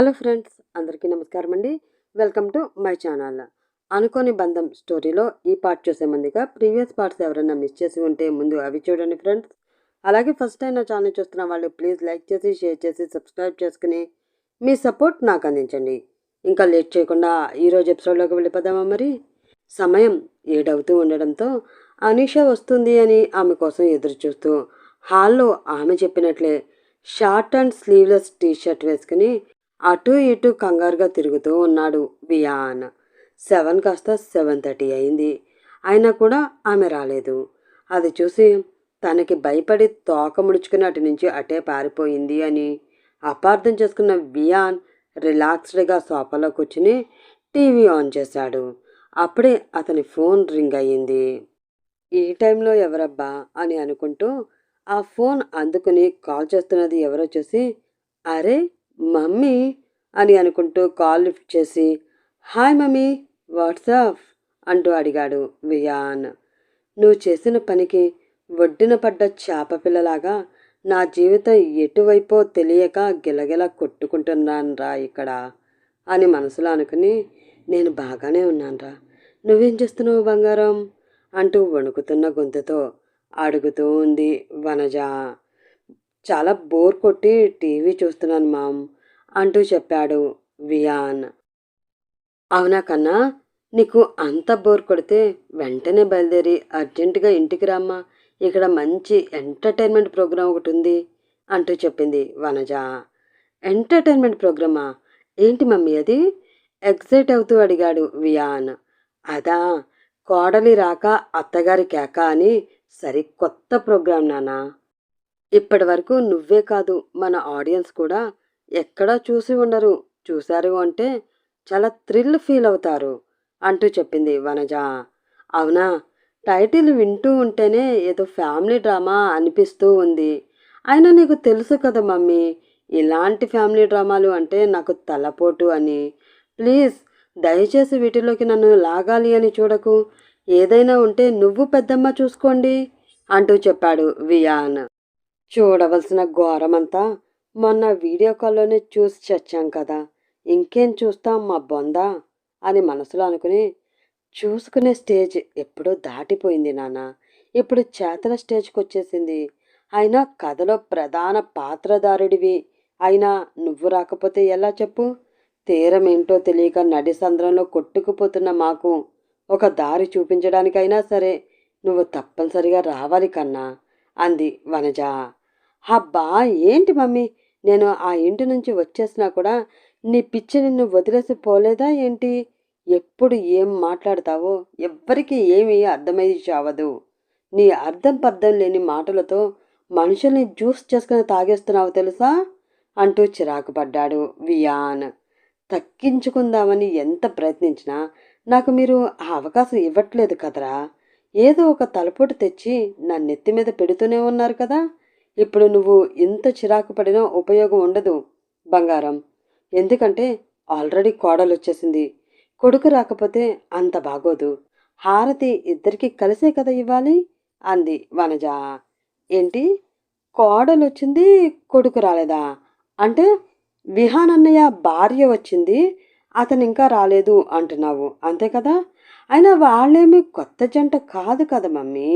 Hello friends అందరికీ నమస్కారం అండి. Welcome to my channel. అనుకోని బంధం స్టోరీలో ఈ పార్ట్ చూసే ముందుగా ప్రీవియస్ పార్ట్స్ ఎవరైనా మిస్ చేసి ఉంటే ముందు అవి చూడండి ఫ్రెండ్స్. అలాగే ఫస్ట్ టైం నా ఛానల్ చూస్తున్న వాళ్ళు ప్లీజ్ లైక్ చేసి షేర్ చేసి సబ్స్క్రైబ్ చేసుకుని మీ సపోర్ట్ నాకు అందించండి. ఇంకా లేట్ చేయకుండా ఈరోజు ఎపిసోడ్లోకి వెళ్ళిపోదామా మరి? సమయం ఏడవుతూ ఉండడంతో అనీష వస్తుంది అని ఆమె కోసం ఎదురు చూస్తూ హాల్లో ఆమె చెప్పినట్లే short and sleeveless T shirt వేసుకుని అటు ఇటు కంగారుగా తిరుగుతూ ఉన్నాడు వియాన్. సెవెన్ కాస్త సెవెన్ థర్టీ అయింది. అయినా కూడా ఆమె రాలేదు. అది చూసి తనకి భయపడి తోక ముడుచుకుని అటు నుంచి అటే పారిపోయింది అని. అపార్థం చేసుకున్న వియాన్ రిలాక్స్డ్గా సోఫాలో కూర్చుని టీవీ ఆన్ చేశాడు. అప్పుడే అతని ఫోన్ రింగ్ అయ్యింది. ఈ టైంలో ఎవరబ్బా అని అనుకుంటూ ఆ ఫోన్ అందుకుని కాల్ చేస్తున్నది ఎవరో చూసి అరే మమ్మీ అని అనుకుంటూ కాల్ లిఫ్ట్ చేసి హాయ్ మమ్మీ వాట్సాప్ అంటూ అడిగాడు వియాన్. నువ్వు చేసిన పనికి ఒడ్డున పడ్డ చేప పిల్లలాగా నా జీవితం ఎటువైపో తెలియక గిలగిల కొట్టుకుంటున్నానురా ఇక్కడ అని మనసులో అనుకుని నేను బాగానే ఉన్నానురా. నువ్వేం చేస్తున్నావు బంగారం? అంటూ వణుకుతున్న గొంతుతో అడుగుతూ ఉంది వనజ. చాలా బోర్ కొట్టి టీవీ చూస్తున్నాను మామ్ అంటూ చెప్పాడు వియాన్. అవునా కన్నా నీకు అంత బోర్ కొడితే వెంటనే బయలుదేరి అర్జెంటుగా ఇంటికి రామ్మా ఇక్కడ మంచి ఎంటర్టైన్మెంట్ ప్రోగ్రాం ఒకటి ఉంది అంటూ చెప్పింది వనజ. ఎంటర్టైన్మెంట్ ప్రోగ్రామా? ఏంటి మమ్మీ అది? ఎగ్జైట్ అవుతూ అడిగాడు వియాన్. అదా కోడలి రాక అత్తగారి కేక అని సరికొత్త ప్రోగ్రాం నానా? ఇప్పటి వరకు నువ్వే కాదు మన ఆడియన్స్ కూడా ఎక్కడా చూసి ఉండరు. చూశారు అంటే చాలా థ్రిల్ ఫీల్ అవుతారు అంటూ చెప్పింది వనజ. అవునా? టైటిల్ వింటూ ఉంటేనే ఏదో ఫ్యామిలీ డ్రామా అనిపిస్తూ ఉంది. అయినా నీకు తెలుసు కదా మమ్మీ ఇలాంటి ఫ్యామిలీ డ్రామాలు అంటే నాకు తలపోటు అని. ప్లీజ్ దయచేసి వీటిలోకి నన్ను లాగాలి అని చూడకు. ఏదైనా ఉంటే నువ్వు పెద్దమ్మ చూసుకోండి అంటూ చెప్పాడు వియాన్. చూడవలసిన ఘోరమంతా మొన్న వీడియో కాల్లోనే చూసి చచ్చాం కదా. ఇంకేం చూస్తాం మా బొందా? అని మనసులో అనుకుని చూసుకునే స్టేజ్ ఎప్పుడో దాటిపోయింది నాన్న. ఇప్పుడు చేతన స్టేజ్కి వచ్చేసింది అయినా కథలో ప్రధాన పాత్రధారుడివి అయినా నువ్వు రాకపోతే ఎలా చెప్పు? తీరమేంటో తెలియక నడి సంద్రంలో కొట్టుకుపోతున్న మాకు ఒక దారి చూపించడానికైనా సరే నువ్వు తప్పనిసరిగా రావాలి కన్నా అంది వనజ. అబ్బా ఏంటి మమ్మీ? నేను ఆ ఇంటి నుంచి వచ్చేసినా కూడా నీ పిచ్చి నిన్ను వదిలేసి పోలేదా ఏంటి? ఎప్పుడు ఏం మాట్లాడతావో ఎవ్వరికీ ఏమీ అర్థమయ్యి చావదు నీ అర్థం పర్థం లేని మాటలతో మనుషుల్ని జ్యూస్ చేసుకుని తాగేస్తున్నావు తెలుసా? అంటూ చిరాకు పడ్డాడు వియాన్. తక్కించుకుందామని ఎంత ప్రయత్నించినా నాకు మీరు ఆ అవకాశం ఇవ్వట్లేదు కదరా. ఏదో ఒక తలపోటు తెచ్చి నా నెత్తి మీద పెడుతూనే ఉన్నారు కదా. ఇప్పుడు నువ్వు ఎంత చిరాకు పడినా ఉపయోగం ఉండదు బంగారం. ఎందుకంటే ఆల్రెడీ కోడలు వచ్చేసింది కొడుకు రాకపోతే అంత బాగోదు. హారతి ఇద్దరికి కలిసే కదా ఇవ్వాలి? అంది వనజ. ఏంటి? కోడలు వచ్చింది కొడుకు రాలేదా? అంటే విహానన్నయ్య భార్య వచ్చింది అతను ఇంకా రాలేదు అంటున్నావు. అంతే కదా? అయినా వాళ్ళేమి కొత్త జంట కాదు కదా మమ్మీ.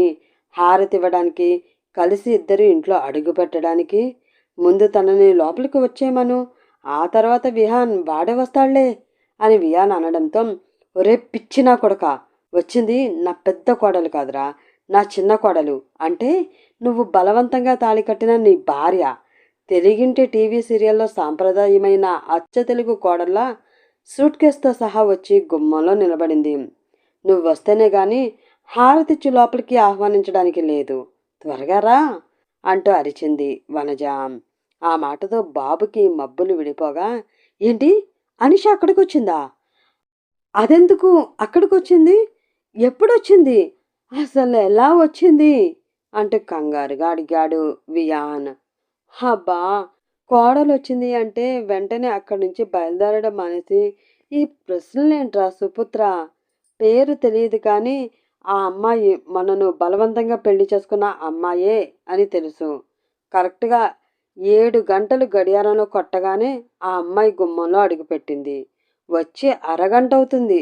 హారతి ఇవ్వడానికి కలిసి ఇద్దరు ఇంట్లో అడుగు పెట్టడానికి. ముందు తనని లోపలికి వచ్చేయమను ఆ తర్వాత విహాన్ వాడే వస్తాడులే అని విహాన్ అనడంతో ఒరే పిచ్చి నా కొడక వచ్చింది నా పెద్ద కోడలు కాదురా నా చిన్న కోడలు. అంటే నువ్వు బలవంతంగా తాళి కట్టిన నీ భార్య. తెలుగింటి టీవీ సీరియల్లో సాంప్రదాయమైన అచ్చ తెలుగు కోడల్లా సూట్ కేస్తో సహా వచ్చి గుమ్మంలో నిలబడింది. నువ్వు వస్తేనే గాని హారతిచ్చి లోపలికి ఆహ్వానించడానికి లేదు. త్వరగా రా అంటూ అరిచింది వనజ. ఆ మాటతో బాబుకి మబ్బులు విడిపోగా ఏంటి? అనిష అక్కడికి వచ్చిందా అదెందుకు? అక్కడికి వచ్చింది ఎప్పుడొచ్చింది? అసలు ఎలా వచ్చింది? అంటూ కంగారుగా అడిగాడు వియాన్. హబ్బా కోడలు వచ్చింది అంటే వెంటనే అక్కడి నుంచి బయలుదేరడం మానేసి ఈ ప్రశ్నలేంట్రా సుపుత్ర? పేరు తెలియదు కానీ ఆ అమ్మాయి మనను బలవంతంగా పెళ్ళి చేసుకున్న అమ్మాయే అని తెలుసు. కరెక్ట్గా ఏడు గంటలు గడియారంలో కొట్టగానే ఆ అమ్మాయి గుమ్మంలో అడుగుపెట్టింది. వచ్చి అరగంట అవుతుంది.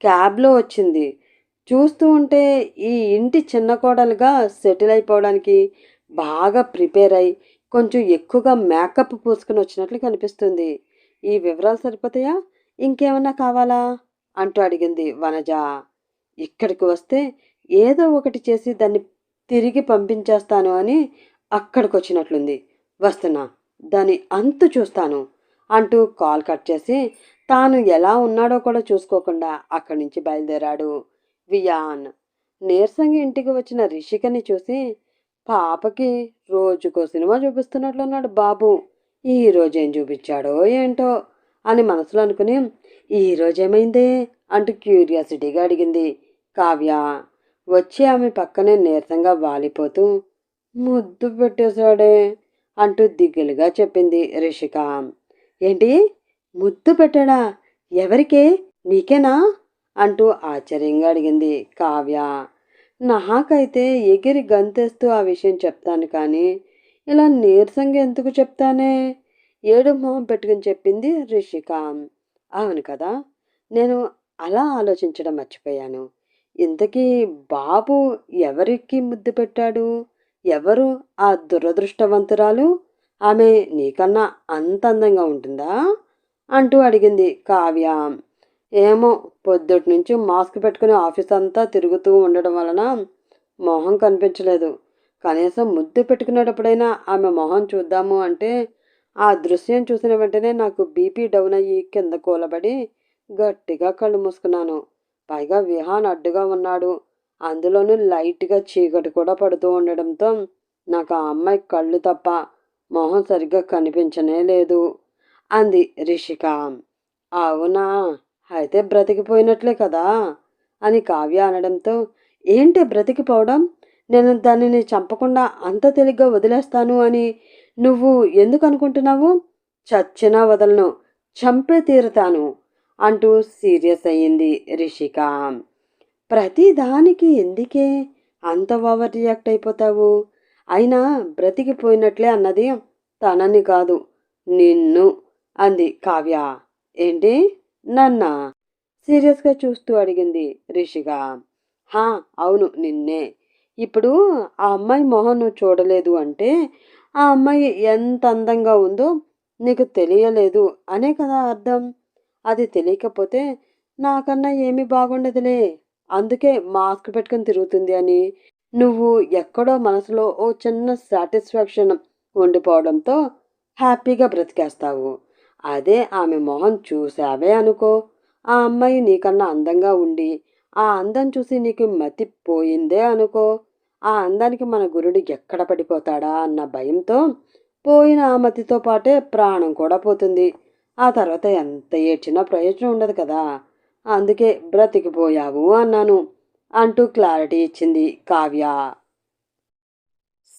క్యాబ్లో వచ్చింది. చూస్తూ ఉంటే ఈ ఇంటి చిన్న కోడలుగా సెటిల్ అయిపోవడానికి బాగా ప్రిపేర్ అయి కొంచెం ఎక్కువగా మేకప్ పూసుకుని వచ్చినట్లు కనిపిస్తుంది. ఈ వివరాలు సరిపోతాయా? ఇంకేమన్నా కావాలా? అంటూ అడిగింది వనజ. ఇక్కడికి వస్తే ఏదో ఒకటి చేసి దాన్ని తిరిగి పంపించేస్తాను అని అక్కడికి వచ్చినట్లుంది వస్తున్నా దాని అంతు చూస్తాను అంటూ కాల్ కట్ చేసి తాను ఎలా ఉన్నాడో కూడా చూసుకోకుండా అక్కడి నుంచి బయలుదేరాడు వియాన్. నీరసంగా ఇంటికి వచ్చిన రిషికని చూసి పాపకి రోజుకో సినిమా చూపిస్తున్నట్లున్నాడు బాబు. ఈ రోజు ఏం చూపించాడో ఏంటో అని మనసులో అనుకుని ఈ రోజేమైందే అంటూ క్యూరియాసిటీగా అడిగింది. కావ్య వచ్చి ఆమె పక్కనే నీరసంగా వాలిపోతూ ముద్దు పెట్టేశాడే అంటూ దిగులుగా చెప్పింది రిషిక. ఏంటి? ముద్దు పెట్టాడా? ఎవరికే? నీకేనా? అంటూ ఆశ్చర్యంగా అడిగింది కావ్య. నాకైతే ఎగిరి గంతేస్తూ ఆ విషయం చెప్తాను కానీ ఇలా నీరసంగా ఎందుకు చెప్తానే? ఏడు మొహం పెట్టుకుని చెప్పింది రిషిక. అవును కదా నేను అలా ఆలోచించడం మర్చిపోయాను. ఇంతకీ బాబు ఎవరికి ముద్దు పెట్టాడు? ఎవరు ఆ దురదృష్టవంతురాలు? ఆమె నీకన్నా అంత అందంగా ఉంటుందా? అంటూ అడిగింది కావ్య. ఏమో పొద్దుటి నుంచి మాస్క్ పెట్టుకుని ఆఫీస్ అంతా తిరుగుతూ ఉండడం వలన మొహం కనిపించలేదు. కనీసం ముద్దు పెట్టుకునేటప్పుడైనా ఆమె మొహం చూద్దాము అంటే ఆ దృశ్యం చూసిన వెంటనే నాకు బీపీ డౌన్ అయ్యి కింద కూలబడి గట్టిగా కళ్ళు మూసుకున్నాను. పైగా విహాన్ అడ్డుగా ఉన్నాడు. అందులోనూ లైట్గా చీకటి కూడా పడుతూ ఉండడంతో నాకు ఆ అమ్మాయి కళ్ళు తప్ప మొహం సరిగ్గా కనిపించనే లేదు. అంది రిషిక. అవునా? అయితే బ్రతికిపోయినట్లే కదా? అని కావ్య అనడంతో ఏంటి బ్రతికిపోవడం? నేను దానిని చంపకుండా అంత తేలిగ్గా వదిలేస్తాను అని నువ్వు ఎందుకు అనుకుంటున్నావు? చచ్చినా వదలను. చంపే తీరుతాను. అంటూ సీరియస్ అయ్యింది రిషిక. ప్రతి దానికి ఎందుకే అంత ఓవర్ రియాక్ట్ అయిపోతావు? అయినా బ్రతికిపోయినట్లే అన్నది తనని కాదు నిన్ను అంది కావ్య. ఏంటి? నన్న? సీరియస్గా చూస్తూ అడిగింది రిషిక. హా అవును నిన్నే. ఇప్పుడు ఆ అమ్మాయి మొహం నువ్వు చూడలేదు అంటే ఆ అమ్మాయి ఎంత అందంగా ఉందో నీకు తెలియలేదు అనే కదా అర్థం. అది తెలియకపోతే నాకన్నా ఏమీ బాగుండదులే. అందుకే మాస్క్ పెట్టుకుని తిరుగుతుంది అని. నువ్వు ఎక్కడో మనసులో ఓ చిన్న సాటిస్ఫాక్షన్ ఉండిపోవడంతో హ్యాపీగా బ్రతికేస్తావు. అదే ఆమె మొహం చూసావే అనుకో. ఆ అమ్మాయి నీకన్నా అందంగా ఉండి ఆ అందం చూసి నీకు మతి పోయిందే అనుకో. ఆ అందానికి మన గురుడు ఎక్కడ పడిపోతాడా అన్న భయంతో పోయిన ఆ మతితో పాటే ప్రాణం కూడా పోతుంది. ఆ తర్వాత ఎంత ఏడ్చినా ప్రయోజనం ఉండదు కదా. అందుకే బ్రతికిపోయావు అన్నాను అంటూ క్లారిటీ ఇచ్చింది కావ్య.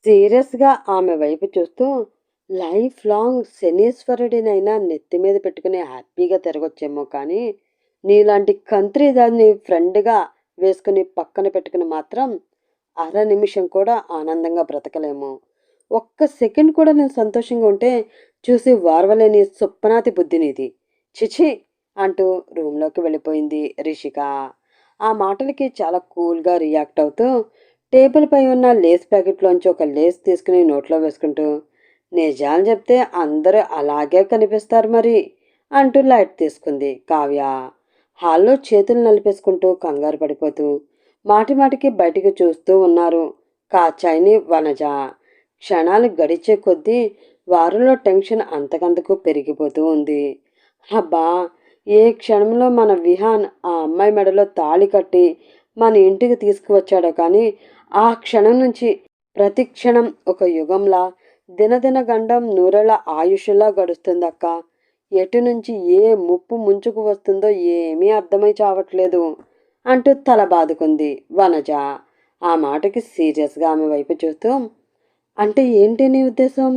సీరియస్గా ఆమె వైపు చూస్తూ లైఫ్ లాంగ్ శనీశ్వరుడినైనా నెత్తి మీద పెట్టుకుని హ్యాపీగా తిరగొచ్చేమో కానీ నీలాంటి కంత్రి దాన్ని ఫ్రెండ్గా వేసుకుని పక్కన పెట్టుకుని మాత్రం అర నిమిషం కూడా ఆనందంగా బ్రతకలేము. ఒక్క సెకండ్ కూడా నేను సంతోషంగా ఉంటే చూసి వారవలేని సుప్పనాతి బుద్ధినిది చిచి అంటూ రూమ్లోకి వెళ్ళిపోయింది రిషిక. ఆ మాటలకి చాలా కూల్గా రియాక్ట్ అవుతూ టేబుల్ పై ఉన్న లేస్ ప్యాకెట్లోంచి ఒక లేస్ తీసుకుని నోట్లో వేసుకుంటూ నిజాలు చెప్తే అందరూ అలాగే కనిపిస్తారు మరి అంటూ లైట్ తీసుకుంది కావ్య. హాల్లో చేతులు నలిపేసుకుంటూ కంగారు పడిపోతూ మాటి మాటికి బయటికి చూస్తూ ఉన్నారు కాచాయిని వనజ. క్షణాలు గడిచే కొద్దీ వారిలో టెన్షన్ అంతకంతకు పెరిగిపోతూ ఉంది. అబ్బా! ఏ క్షణంలో మన విహాన్ ఆ అమ్మాయి మెడలో తాళి కట్టి మన ఇంటికి తీసుకువచ్చాడో కానీ ఆ క్షణం నుంచి ప్రతి క్షణం ఒక యుగంలా దినదిన గండం నూరెళ్ళ ఆయుష్లా గడుస్తుందక్క. ఎటు నుంచి ఏ ముప్పు ముంచుకు వస్తుందో ఏమీ అర్థమై చావట్లేదు అంటూ తల బాదుకుంది వనజ. ఆ మాటకి సీరియస్గా ఆమె వైపు చూస్తూ అంటే ఏంటి నీ ఉద్దేశం?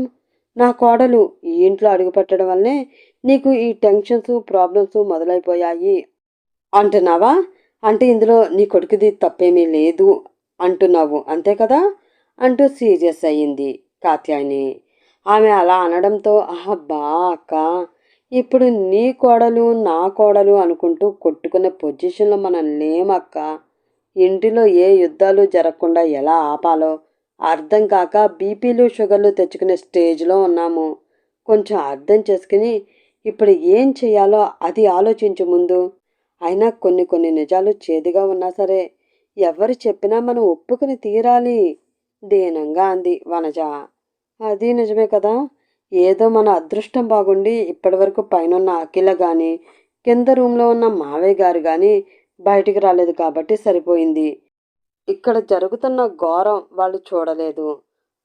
నా కోడలు ఈ ఇంట్లో అడుగుపెట్టడం వల్లనే నీకు ఈ టెన్షన్స్ ప్రాబ్లమ్స్ మొదలైపోయాయి. అంటున్నావా? అంటే ఇందులో నీ కొడుకుది తప్పేమీ లేదు అంటున్నావు. అంతే కదా? అంటూ సీరియస్ అయ్యింది కాత్యాయని. ఆమె అలా అనడంతో అహబ్బా అక్క ఇప్పుడు నీ కోడలు నా కోడలు అనుకుంటూ కొట్టుకునే పొజిషన్లో మనం లేమక్క ఇంటిలో ఏ యుద్ధాలు జరగకుండా ఎలా ఆపాలో? అర్థం కాక బీపీలు షుగర్లు తెచ్చుకునే స్టేజ్లో ఉన్నాము. కొంచెం అర్థం చేసుకుని ఇప్పుడు ఏం చేయాలో అది ఆలోచించు ముందు. అయినా కొన్ని కొన్ని నిజాలు చేదుగా ఉన్నా సరే ఎవరు చెప్పినా మనం ఒప్పుకుని తీరాలి. దీనంగా అంది వనజ. అది నిజమే కదా? ఏదో మన అదృష్టం బాగుండి ఇప్పటివరకు పైన అఖిల కానీ కింద రూమ్లో ఉన్న మావయ్య గారు కానీ బయటికి రాలేదు కాబట్టి సరిపోయింది. ఇక్కడ జరుగుతున్న ఘోరం వాళ్ళు చూడలేదు.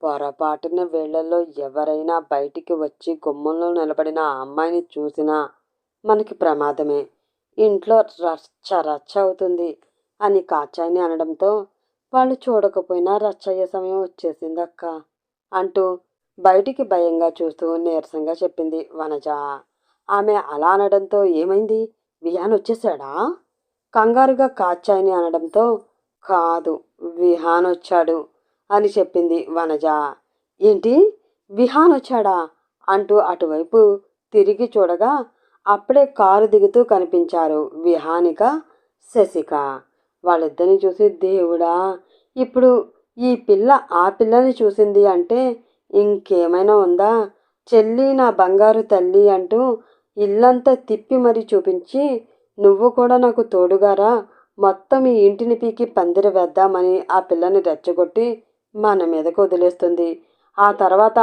పొరపాటున వేళ్ళలో ఎవరైనా బయటికి వచ్చి గుమ్మంలో నిలబడిన ఆ అమ్మాయిని చూసినా మనకి ప్రమాదమే. ఇంట్లో రచ్చ రచ్చ అవుతుంది అని కాచాయిని అనడంతో వాళ్ళు చూడకపోయినా రచ్చయ్యే సమయం వచ్చేసింది అక్క అంటూ బయటికి భయంగా చూస్తూ నీరసంగా చెప్పింది వనజ. ఆమె అలా అనడంతో ఏమైంది? వియాన్ వచ్చేసాడా కంగారుగా కాచాయిని అనడంతో కాదు విహాన్ వచ్చాడు అని చెప్పింది వనజ. ఏంటి? విహాన్ వచ్చాడా అంటూ అటువైపు తిరిగి చూడగా అప్పుడే కారు దిగుతూ కనిపించారు విహానిక శశిక. వాళ్ళిద్దరిని చూసి దేవుడా ఇప్పుడు ఈ పిల్ల ఆ పిల్లని చూసింది అంటే ఇంకేమైనా ఉందా? చెల్లి నా బంగారు తల్లి అంటూ ఇల్లంతా తిప్పి మరీ చూపించి నువ్వు కూడా నాకు తోడుగారా? మొత్తం ఈ ఇంటిని పీకి పందిర వేద్దామని ఆ పిల్లని రెచ్చగొట్టి మన మీదకు వదిలేస్తుంది. ఆ తర్వాత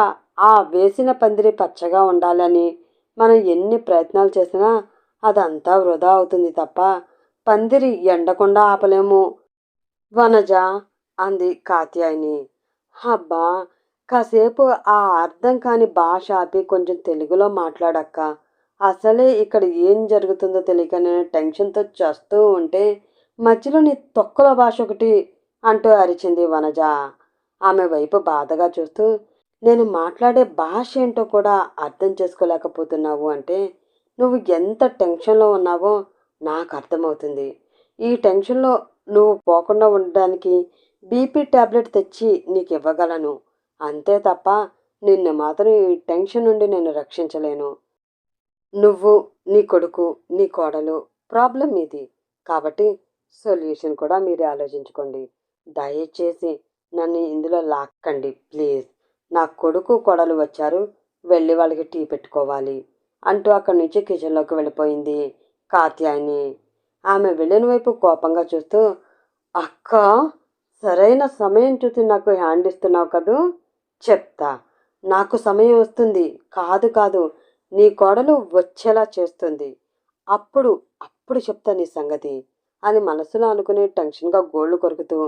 ఆ వేసిన పందిరి పచ్చగా ఉండాలని మనం ఎన్ని ప్రయత్నాలు చేసినా అదంతా వృధా అవుతుంది తప్ప పందిరి ఎండకుండా ఆపలేము. వనజ అంది కాత్యాయిని. అబ్బా కాసేపు ఆ అర్థం కాని భాష ఆపి కొంచెం తెలుగులో మాట్లాడక్క. అసలే ఇక్కడ ఏం జరుగుతుందో తెలియక నేను టెన్షన్తో చేస్తూ ఉంటే మధ్యలో నీ తొక్కల భాష ఒకటి అంటూ అరిచింది వనజ. ఆమె వైపు బాధగా చూస్తూ నేను మాట్లాడే భాష ఏంటో కూడా అర్థం చేసుకోలేకపోతున్నావు అంటే నువ్వు ఎంత టెన్షన్లో ఉన్నావో నాకు అర్థమవుతుంది. ఈ టెన్షన్లో నువ్వు పోకుండా ఉండడానికి బీపీ ట్యాబ్లెట్ తెచ్చి నీకు ఇవ్వగలను. అంతే తప్ప నిన్ను మాత్రం ఈ టెన్షన్ నుండి నేను రక్షించలేను. నువ్వు నీ కొడుకు నీ కోడలు ప్రాబ్లం ఇది. కాబట్టి సొల్యూషన్ కూడా మీరే ఆలోచించుకోండి. దయచేసి నన్ను ఇందులో లాక్కండి ప్లీజ్. నా కొడుకు కొడలు వచ్చారు వెళ్ళి వాళ్ళకి టీ పెట్టుకోవాలి అంటూ అక్కడి నుంచి కిచెన్లోకి వెళ్ళిపోయింది కాత్యాయని. ఆమె వెళ్ళిన వైపు కోపంగా చూస్తూ అక్క సరైన సమయం చూసి నాకు హ్యాండ్ ఇస్తున్నావు కదూ? చెప్తా. నాకు సమయం వస్తుంది. కాదు కాదు. నీ కోడలు వచ్చేలా చేస్తుంది. అప్పుడు అప్పుడు చెప్తా నీ సంగతి. అని మనసులో అనుకుని టెన్షన్గా గోళ్ళు కొరుకుతూ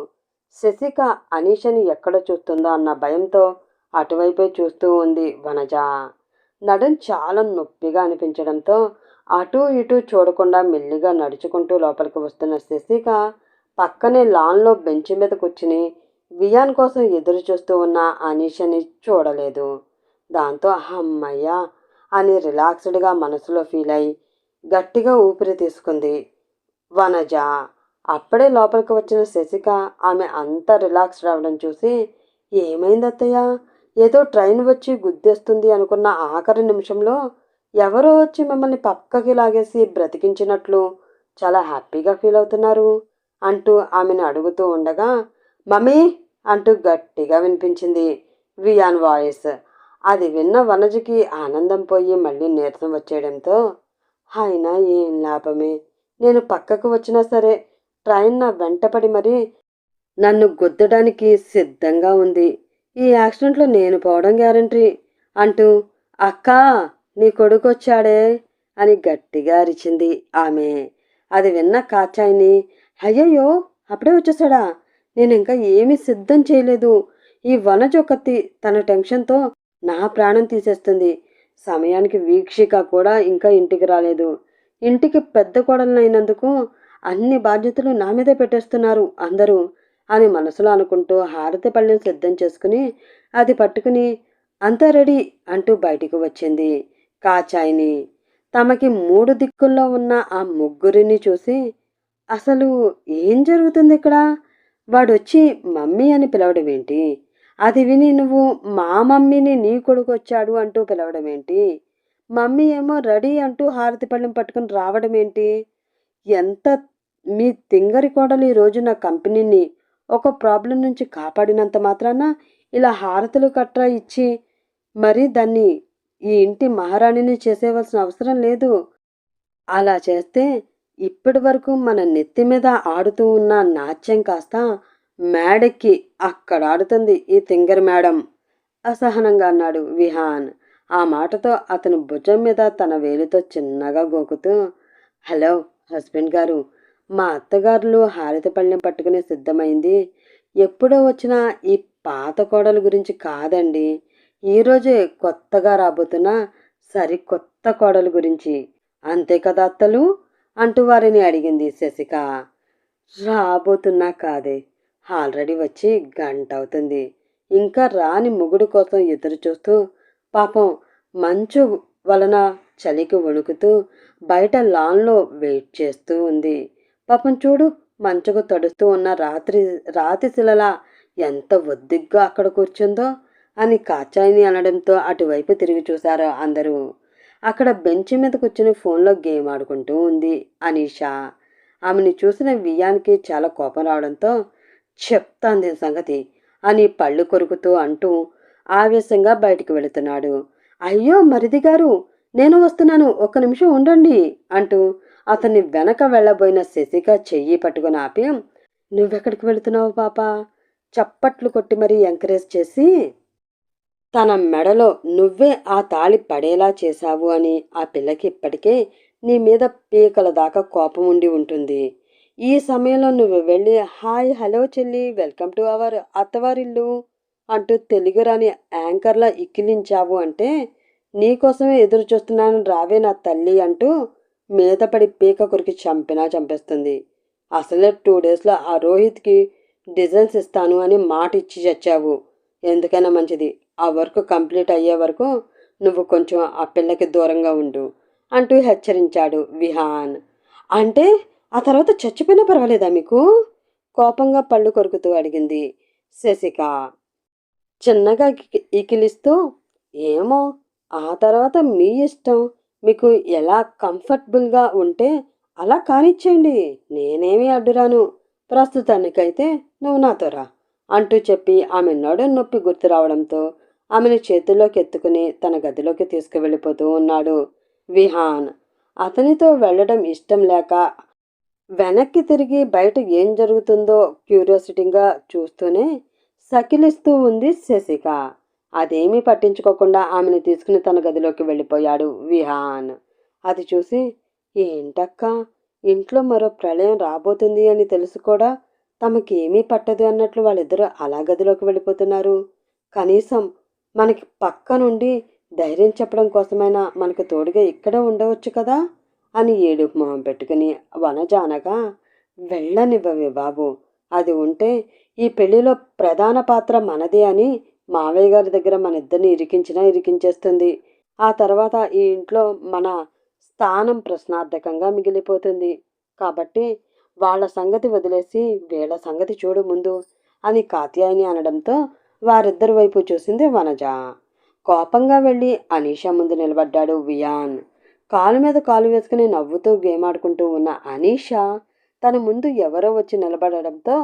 శశిక అనీషని ఎక్కడ చూస్తుందో అన్న భయంతో అటువైపే చూస్తూ ఉంది వనజ. నడుం చాలా నొప్పిగా అనిపించడంతో అటూ ఇటూ చూడకుండా మెల్లిగా నడుచుకుంటూ లోపలికి వస్తున్న శశిక పక్కనే లాన్లో బెంచ్ మీద కూర్చుని వియాన్ కోసం ఎదురు చూస్తూ ఉన్న అనీషని చూడలేదు. దాంతో అమ్మయ్య అని రిలాక్స్డ్గా మనసులో ఫీల్ అయి గట్టిగా ఊపిరి తీసుకుంది. వనజ. అప్పుడే లోపలికి వచ్చిన శశిక ఆమె అంత రిలాక్స్ రావడం చూసి ఏమైంది అత్తయ్య ఏదో ట్రైన్ వచ్చి గుద్దేస్తుంది అనుకున్న ఆఖరి నిమిషంలో ఎవరో వచ్చి మిమ్మల్ని పక్కకి లాగేసి బ్రతికించినట్లు చాలా హ్యాపీగా ఫీల్ అవుతున్నారు అంటూ ఆమెను అడుగుతూ ఉండగా మమ్మీ! అంటూ గట్టిగా వినిపించింది వియాన్ వాయిస్. అది విన్న వనజకి ఆనందం పోయి మళ్ళీ నీరసం వచ్చేయడంతో అయినా ఏం లాభమే? నేను పక్కకు వచ్చినా సరే ట్రైన్ నా వెంటపడి మరి నన్ను గుద్దడానికి సిద్ధంగా ఉంది. ఈ యాక్సిడెంట్లో నేను పోవడం గ్యారంటీ. అంటూ అక్క నీ కొడుకు వచ్చాడే అని గట్టిగా అరిచింది ఆమె. అది విన్న కాచాయిని అయ్యయ్యో అప్పుడే వచ్చేసాడా? నేను ఇంకా ఏమీ సిద్ధం చేయలేదు. ఈ వనజొకత్తి తన టెన్షన్తో నా ప్రాణం తీసేస్తుంది. సమయానికి వీక్షిక కూడా ఇంకా ఇంటికి రాలేదు. ఇంటికి పెద్ద కోడలైనందుకు అన్ని బాధ్యతలు నా మీదే పెట్టేస్తున్నారు అందరూ అని మనసులో అనుకుంటూ హారతి పళ్ళెం సిద్ధం చేసుకుని అది పట్టుకుని అంతా రెడీ అంటూ బయటికి వచ్చింది కాచాయిని. తమకి మూడు దిక్కుల్లో ఉన్న ఆ ముగ్గురిని చూసి అసలు ఏం జరుగుతుంది ఇక్కడ? వాడొచ్చి మమ్మీ అని పిలవడం ఏంటి? అది విని నువ్వు మా మమ్మీని నీ కొడుకు వచ్చాడు అంటూ పిలవడం ఏంటి? మమ్మీ ఏమో రెడీ అంటూ హారతి పళ్ళెం పట్టుకుని రావడం ఏంటి? ఎంత మీ తింగరి కోడలు ఈ రోజు నా కంపెనీని ఒక ప్రాబ్లం నుంచి కాపాడినంత మాత్రాన ఇలా హారతులు కట్రా ఇచ్చి మరి దాన్ని ఈ ఇంటి మహారాణిని చేసేవలసిన అవసరం లేదు. అలా చేస్తే ఇప్పటి వరకు మన నెత్తి మీద ఆడుతూ ఉన్న నాట్యం కాస్త మేడెక్కి అక్కడ ఆడుతుంది ఈ తింగర్ మేడం. అసహనంగా అన్నాడు విహాన్. ఆ మాటతో అతని భుజం మీద తన వేలితో చిన్నగా గోకుతూ హలో హస్బెండ్ గారు మా అత్తగారులు హారతి పట్టుకునే పట్టుకుని సిద్ధమైంది. ఎప్పుడో వచ్చిన ఈ పాత కోడల గురించి కాదండి. ఈరోజే కొత్తగా రాబోతున్న సరికొత్త కోడల గురించి. అంతే కదా అత్తలు అంటూ వారిని అడిగింది శశిక. రాబోతున్నా కాదే. ఆల్రెడీ వచ్చి గంట అవుతుంది ఇంకా రాని మొగుడు కోసం ఎదురు చూస్తూ పాపం మంచు వలన చలికి వణుకుతూ బయట లాన్లో వెయిట్ చేస్తూ ఉంది. పాపం చూడు మంచుకు తడుస్తూ ఉన్న రాత్రి రాతి శిలలా ఎంత ఒద్దిగ్గా అక్కడ కూర్చుందో అని కాచాయిని అనడంతో అటువైపు తిరిగి చూశారు అందరూ. అక్కడ బెంచ్ మీద కూర్చుని ఫోన్లో గేమ్ ఆడుకుంటూ ఉంది అనీషా. ఆమెని చూసిన వియానికి చాలా కోపం రావడంతో చెప్తాంది సంగతి అని పళ్ళు కొరుకుతూ అంటూ ఆవేశంగా బయటికి వెళుతున్నాడు. అయ్యో మరిది గారు నేను వస్తున్నాను. ఒక్క నిమిషం ఉండండి అంటూ అతన్ని వెనక వెళ్ళబోయిన శశిక చెయ్యి పట్టుకుని ఆపి నువ్వెక్కడికి వెళుతున్నావు పాప? చప్పట్లు కొట్టి మరీ ఎంకరేజ్ చేసి తన మెడలో నువ్వే ఆ తాళి పడేలా చేశావు అని ఆ పిల్లకి ఇప్పటికే నీ మీద పీకల దాకా కోపం ఉండి ఉంటుంది. ఈ సమయంలో నువ్వు వెళ్ళి హాయ్ హలో చెల్లి వెల్కమ్ టు అవర్ అత్తవారిల్లు. అంటూ తెలుగు రాని యాంకర్లా ఇక్కిలించావు అంటే నీకోసమే ఎదురు చూస్తున్నాను రావే నా తల్లి అంటూ మీదపడి పీక కొరికి చంపినా చంపేస్తుంది. అసలే టూ డేస్లో ఆ రోహిత్కి డిజైన్స్ ఇస్తాను అని మాట ఇచ్చి చచ్చావు. ఎందుకైనా మంచిది. ఆ వర్క్ కంప్లీట్ అయ్యే వరకు నువ్వు కొంచెం ఆ పిల్లకి దూరంగా ఉండు అంటూ హెచ్చరించాడు విహాన్. అంటే ఆ తర్వాత చచ్చిపోయినా పర్వాలేదా మీకు? కోపంగా పళ్ళు కొరుకుతూ అడిగింది శశిక. చిన్నగా ఇకిలిస్తూ ఏమో ఆ తర్వాత మీ ఇష్టం. మీకు ఎలా కంఫర్టబుల్గా ఉంటే అలా కానిచ్చేయండి. నేనేమీ అడ్డురాను. ప్రస్తుతానికైతే నువ్వు నాతో రా అంటూ చెప్పి ఆమె నడు నొప్పి గుర్తు రావడంతో ఆమెను చేతుల్లోకి ఎత్తుకుని తన గదిలోకి తీసుకువెళ్ళిపోతూ ఉన్నాడు విహాన్. అతనితో వెళ్ళడం ఇష్టం లేక వెనక్కి తిరిగి బయట ఏం జరుగుతుందో క్యూరియాసిటీగా చూస్తూనే సకిలిస్తూ ఉంది శశిక. అదేమీ పట్టించుకోకుండా ఆమెను తీసుకుని తన గదిలోకి వెళ్ళిపోయాడు విహాన్. అది చూసి ఏంటక్క? ఇంట్లో మరో ప్రళయం రాబోతుంది అని తెలుసు కూడా తమకేమీ పట్టదు అన్నట్లు వాళ్ళిద్దరూ అలా గదిలోకి వెళ్ళిపోతున్నారు. కనీసం మనకి పక్క నుండి ధైర్యం చెప్పడం కోసమైనా మనకు తోడుగా ఇక్కడే ఉండవచ్చు కదా? అని ఏడుపు మొహం పెట్టుకుని వనజానగా వెళ్ళనివ్వవే బాబు. అది ఉంటే ఈ పెళ్ళిలో ప్రధాన పాత్ర మనదే అని మావయ్య గారి దగ్గర మన ఇద్దరిని ఇరికించినా ఇరికించేస్తుంది. ఆ తర్వాత ఈ ఇంట్లో మన స్థానం ప్రశ్నార్థకంగా మిగిలిపోతుంది. కాబట్టి వాళ్ళ సంగతి వదిలేసి వీళ్ళ సంగతి చూడు ముందు అని కాత్యాయని అనడంతో వారిద్దరి వైపు చూసింది వనజ. కోపంగా వెళ్ళి అనీషా ముందు నిలబడ్డాడు వియాన్. కాలు మీద కాలు వేసుకుని నవ్వుతూ గేమ్ ఆడుకుంటూ ఉన్న అనీషా తన ముందు ఎవరో వచ్చి నిలబడడంతో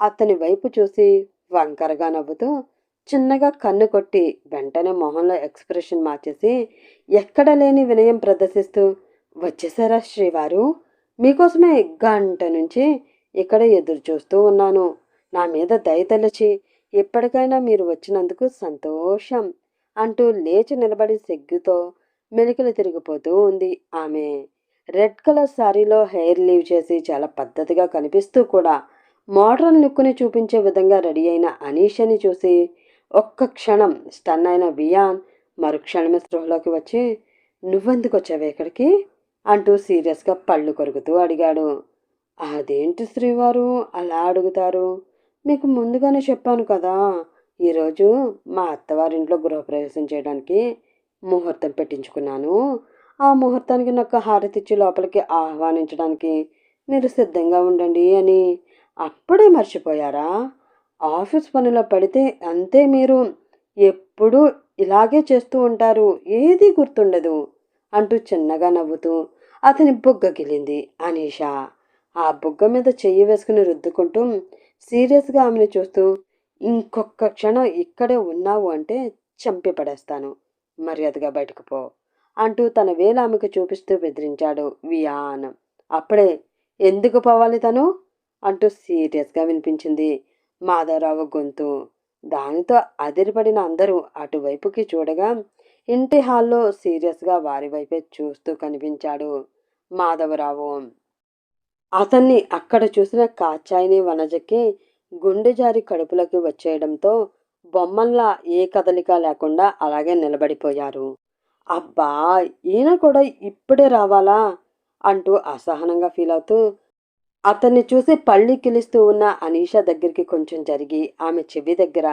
అతని వైపు చూసి వంకరగా నవ్వుతూ చిన్నగా కన్ను కొట్టి వెంటనే మొహంలో ఎక్స్ప్రెషన్ మార్చేసి ఎక్కడ లేని వినయం ప్రదర్శిస్తూ వచ్చేసారా శ్రీవారు? మీకోసమే గంట నుంచి ఇక్కడ ఎదురు చూస్తూ ఉన్నాను. నా మీద దయతలచి ఎప్పటికైనా మీరు వచ్చినందుకు సంతోషం అంటూ లేచి నిలబడి సిగ్గుతో మెలికలు తిరిగిపోతూ ఉంది ఆమె. రెడ్ కలర్ శారీలో హెయిర్ లీవ్ చేసి చాలా పద్ధతిగా కనిపిస్తూ కూడా మోడ్రన్ లుక్ని చూపించే విధంగా రెడీ అయిన అనీషని చూసి ఒక్క క్షణం స్టన్ అయిన వియాన్ మరుక్షణమే స్పృహలోకి వచ్చి నువ్వెందుకు వచ్చావే ఇక్కడికి? అంటూ సీరియస్గా పళ్ళు కొరుకుతూ అడిగాడు. అదేంటి శ్రీవారు? అలా అడుగుతారు? మీకు ముందుగానే చెప్పాను కదా ఈరోజు మా అత్తవారింట్లో గృహప్రవేశం చేయడానికి ముహూర్తం పెట్టించుకున్నాను. ఆ ముహూర్తానికి నాకు హారతిచ్చి లోపలికి ఆహ్వానించడానికి మీరు సిద్ధంగా ఉండండి అని అప్పుడే మర్చిపోయారా? ఆఫీస్ పనిలో పడితే అంతే మీరు. ఎప్పుడూ ఇలాగే చేస్తూ ఉంటారు. ఏదీ గుర్తుండదు అంటూ చిన్నగా నవ్వుతూ అతని బుగ్గ గిలింది అనీష. ఆ బుగ్గ మీద చెయ్యి వేసుకుని రుద్దుకుంటూ సీరియస్గా ఆమెను చూస్తూ ఇంకొక క్షణం ఇక్కడే ఉన్నావు అంటే చంపి పడేస్తాను మర్యాదగా బయటకు పో అంటూ తన వేలు ఆమెకు చూపిస్తూ బెదిరించాడు వియాన్. అప్పుడే ఎందుకు పోవాలి తను? అంటూ సీరియస్గా వినిపించింది మాధవరావు గొంతు. దానితో అదిరిపడిన అందరూ అటువైపుకి చూడగా ఇంటి హాల్లో సీరియస్గా వారి వైపే చూస్తూ కనిపించాడు మాధవరావు. అతన్ని అక్కడ చూసిన కాచాయిని వనజకి గుండె జారి కడుపులోకి వచ్చేయడంతో బొమ్మల్లా ఏ కదలిక లేకుండా అలాగే నిలబడిపోయారు. అబ్బా ఈయన కూడా ఇప్పుడే రావాలా? అంటూ అసహనంగా ఫీల్ అవుతూ అతన్ని చూసి పళ్ళి కిలిస్తూ ఉన్న అనీషా దగ్గరికి కొంచెం జరిగి ఆమె చెవి దగ్గర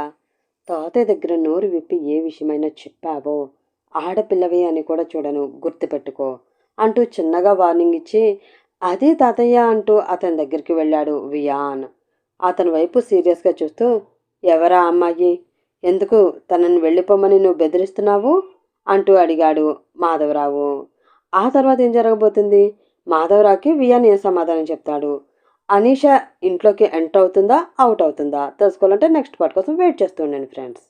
తాతయ్య దగ్గర నోరు విప్పి ఏ విషయమైనా చెప్పావో ఆడపిల్లవే అని కూడా చూడను గుర్తుపెట్టుకో అంటూ చిన్నగా వార్నింగ్ ఇచ్చి అదే తాతయ్య అంటూ అతని దగ్గరికి వెళ్ళాడు వియాన్. అతని వైపు సీరియస్గా చూస్తూ ఎవరా అమ్మాయి? ఎందుకు తనని వెళ్ళిపోమని నువ్వు బెదిరిస్తున్నావు? అంటూ అడిగాడు మాధవరావు. ఆ తర్వాత ఏం జరగబోతుంది? మాధవరావుకి వియాన్ ఏ సమాధానం చెప్తాడు. అనీష ఇంట్లోకి ఎంటర్ అవుతుందా? అవుట్ అవుతుందా? తెలుసుకోవాలంటే నెక్స్ట్ పార్ట్ కోసం వెయిట్ చేస్తూ ఉండండి ఫ్రెండ్స్.